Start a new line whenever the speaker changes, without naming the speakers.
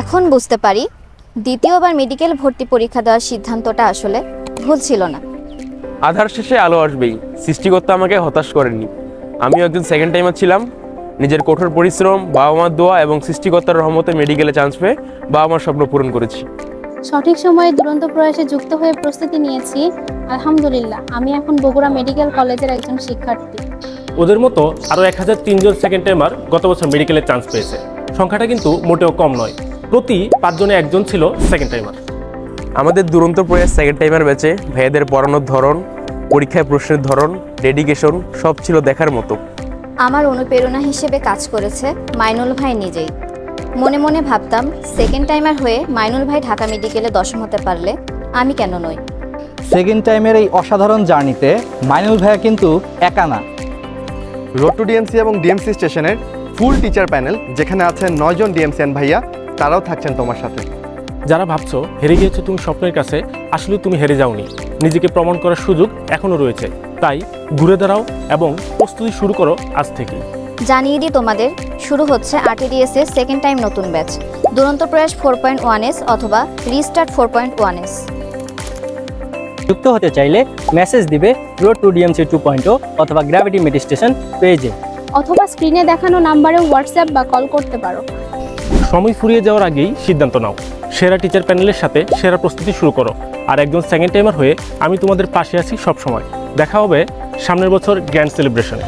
এখন বুঝতে পারি দ্বিতীয়বার মেডিকেল ভর্তি পরীক্ষা দেওয়ার সিদ্ধান্তটা আসলে ভুল ছিল না।
আধার শেষে আলো আসবেই। সৃষ্টিকর্তা আমাকে হতাশ করেননি। আমিও একজন সেকেন্ড টাইমার ছিলাম। নিজের কঠোর পরিশ্রম বাবা মার দোয়া এবং সৃষ্টিকর্তার রহমতে মেডিকেলে চান্স পেয়ে বাবা মার স্বপ্ন পূরণ করেছি।
সঠিক সময়ে দুরন্ত প্রয়াসে যুক্ত হয়ে প্রস্তুতি নিয়েছি। আলহামদুলিল্লাহ আমি এখন বগুড়া মেডিকেল কলেজের একজন শিক্ষার্থী।
ওদের মতো আরও এক হাজার তিনজন সেকেন্ড টাইমার গত বছর মেডিকেলে চান্স পেয়েছে। সংখ্যাটা কিন্তু মোটেও কম নয়। প্রতি পাঁচজনে একজন ছিল সেকেন্ড টাইমার
আমাদের দুরন্ত প্রয়াস সেকেন্ড টাইমার ব্যাচে ভাইয়াদের পড়ানোর ধরন পরীক্ষায় প্রশ্নের ধরন ডেডিকেশন সব ছিল দেখার মতো।
আমার অনুপ্রেরণা হিসেবে কাজ করেছে মাইনুল ভাই নিজেই। মনে মনে ভাবতাম সেকেন্ড টাইমার হয়ে মাইনুল ভাই ঢাকা মেডিকেলে দশম হতে পারলে আমি কেন নই?
সেকেন্ড টাইমের এই অসাধারণ জার্নিতে মাইনুল ভাইয়া কিন্তু একা না।
রোড টু ডিএমসি এবং ডিএমসি স্টেশনের ফুল টিচার প্যানেল যেখানে আছেন নয়জন ডিএমসিয়ান ভাইয়া তারাও থাকছেন তোমার সাথে।
যারা ভাবছ হেরে গিয়েছো তুমি স্বপ্নের কাছে আসলে তুমি হেরে যাওনি। নিজেকে প্রমাণ করার সুযোগ এখনও রয়েছে। তাই ঘুরে দাঁড়াও এবং প্রস্তুতি শুরু করো আজ থেকেই
জানিয়ে দিই তোমাদের শুরু হচ্ছে আরটিডিএস এর সেকেন্ড টাইম নতুন ব্যাচ দুরন্ত প্রয়াস ফোর পয়েন্ট ওয়ান এস অথবা restart four point one S
যুক্ত হতে চাইলে মেসেজ দিবে road to D M C two point O অথবা গ্র্যাভিটি মেডিটেশন পেজে
অথবা স্ক্রিনে দেখানো নাম্বারে হোয়াটসঅ্যাপ বা কল করতে পারো।
সময় ফুরিয়ে যাওয়ার আগেই সিদ্ধান্ত নাও। সেরা টিচার প্যানেলের সাথে সেরা প্রস্তুতি শুরু করো আর একজন সেকেন্ড টাইমার হয়ে আমি তোমাদের পাশে আছি সবসময়। দেখা হবে সামনের বছর গ্র্যান্ড সেলিব্রেশনে